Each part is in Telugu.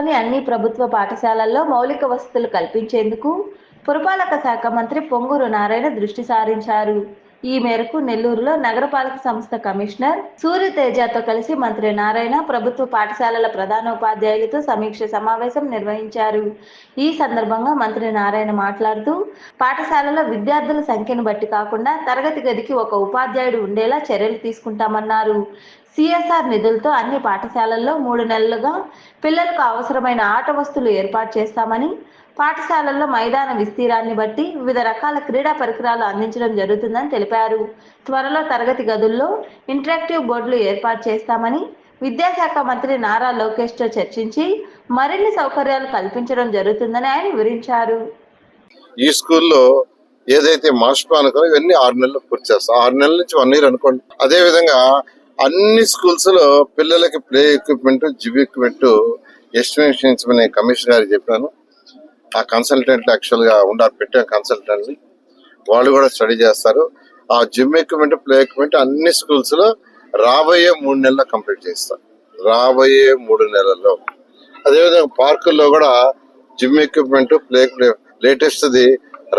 రాష్ట్రంలోని అన్ని ప్రభుత్వ పాఠశాలల్లో మౌలిక వసతులు కల్పించేందుకు పురపాలక శాఖ మంత్రి పొంగూరు నారాయణ దృష్టి సారించారు. ఈ మేరకు నెల్లూరులో నగరపాలక సంస్థ కమిషనర్ సూర్యతేజతో కలిసి మంత్రి నారాయణ ప్రభుత్వ పాఠశాలల ప్రధానోపాధ్యాయులతో సమీక్ష సమావేశం నిర్వహించారు. ఈ సందర్భంగా మంత్రి నారాయణ మాట్లాడుతూ పాఠశాలలో విద్యార్థుల సంఖ్యను బట్టి కాకుండా తరగతి గదికి ఒక ఉపాధ్యాయుడు ఉండేలా చర్యలు తీసుకుంటామన్నారు. సిఎస్ఆర్ నిధులతో అన్ని పాఠశాలల్లో మూడు నెలలుగా పిల్లలకు అవసరమైన ఆట వస్తువులు ఏర్పాటు చేస్తామని పాఠశాలల్లో మైదాన విస్తీరాన్ని బట్టి వివిధ రకాల క్రీడా పరికరాలు అందించడం జరుగుతుందని తెలిపారు. త్వరలో తరగతి గదుల్లో ఇంటరాక్టివ్ బోర్డులు ఏర్పాటు చేస్తామని విద్యాశాఖ మంత్రి నారా లోకేష్తో చర్చించి మరిన్ని సౌకర్యాలు కల్పించడం జరుగుతుందని ఆయన వివరించారు. ఈ స్కూల్లో ఏదైతే మాస్టర్ ప్లాన్ అనుకో ఇవన్నీ ఆరు నెలలు పూర్తి చేస్తాం. ఆరు నెలల నుంచి వన్ ఇయర్ అనుకోండి. అదే విధంగా అన్ని స్కూల్స్లో పిల్లలకి play equipment gym equipment estimations commissioner గారికి చెప్పాను ఆ కన్సల్టెంట్ యాక్చువల్గా ఉండాలి పెట్టాం కన్సల్టెంట్ వాళ్ళు కూడా స్టడీ చేస్తారు. ఆ జిమ్ ఎక్విప్మెంట్ ప్లే ఎక్విప్మెంట్ అన్ని స్కూల్స్లో రాబోయే మూడు నెలల్లో కంప్లీట్ చేస్తారు. రాబోయే మూడు నెలల్లో. అదేవిధంగా పార్కుల్లో కూడా gym equipment play latest the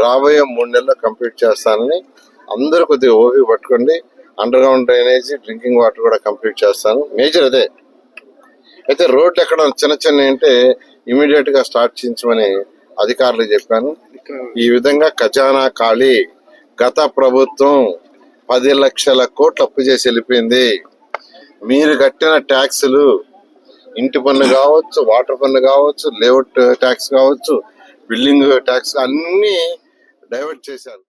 రాబోయే మూడు నెలల్లో కంప్లీట్ చేస్తానని అందరూ కొద్దిగా ఓపిక పట్టుకోండి. Underground drainage drinking water కూడా కంప్లీట్ చేస్తాను. మేజర్ అదే. అయితే రోడ్లు ఎక్కడ చిన్న చిన్న అంటే ఇమీడియట్గా స్టార్ట్ చేయించమని అధికారులు చెప్పాను. ఈ విధంగా ఖజానా ఖాళీ. గత ప్రభుత్వం పది లక్షల కోట్లు అప్పు చేసి వెళ్ళిపోయింది. మీరు కట్టిన ట్యాక్సులు ఇంటి పన్ను కావచ్చు వాటర్ పన్ను కావచ్చు లేఅవుట్ ట్యాక్స్ కావచ్చు బిల్డింగ్ ట్యాక్స్ అన్ని డైవర్ట్ చేశారు.